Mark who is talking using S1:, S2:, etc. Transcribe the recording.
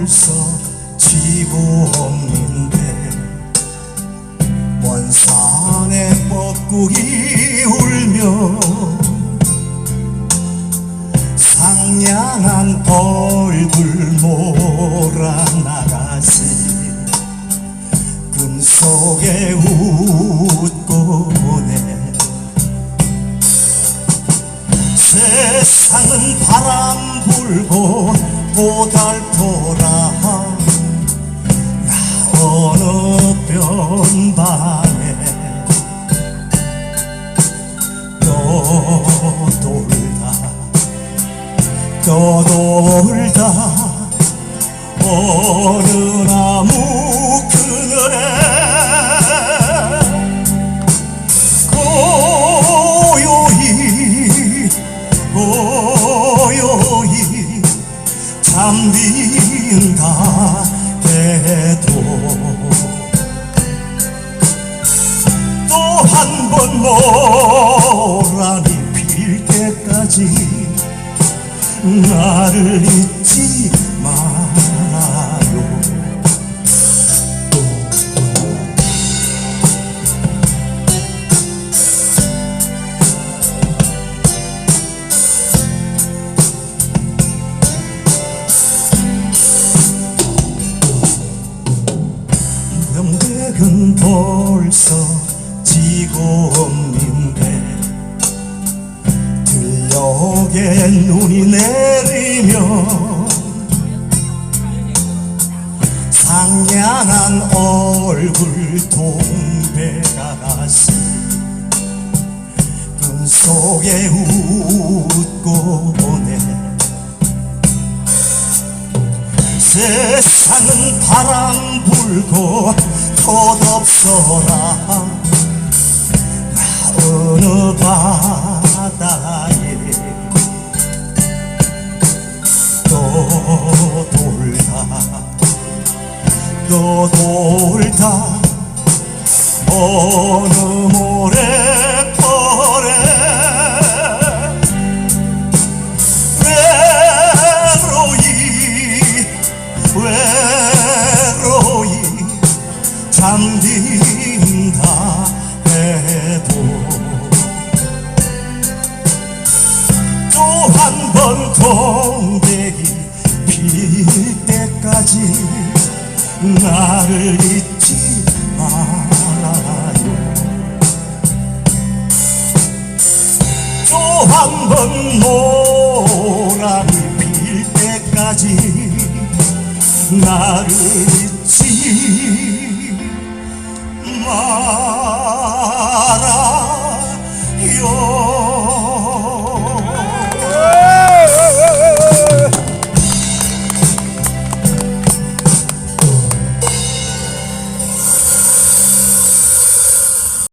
S1: 벌써 지고 없는데 먼 산에 뻐꾸기 울며 상냥한 얼굴 몰아나가시 금 속에 웃 세상은 바람 불고 고달퍼라. 나 어느 변방에 떠돌다 떠돌다. 어느 나무 그늘에 잠든다 해도 또 한 번 모란이 필 때까지. 나를 잊지 말 명백은 벌써 지고 없는데 들녘에 눈이 내리며 상냥한 얼굴 동백아가씨 금 속에 웃고 오네 세상은 바람 불고 덧없어라. 나 어느 바다에 떠돌다 떠돌다. 어느 모래 잠든다 해도 또 한 번 동백이 필 때까지 나를 잊지 말아요. 또 한번 모란이 필 때까지 나를 잊지 말아요.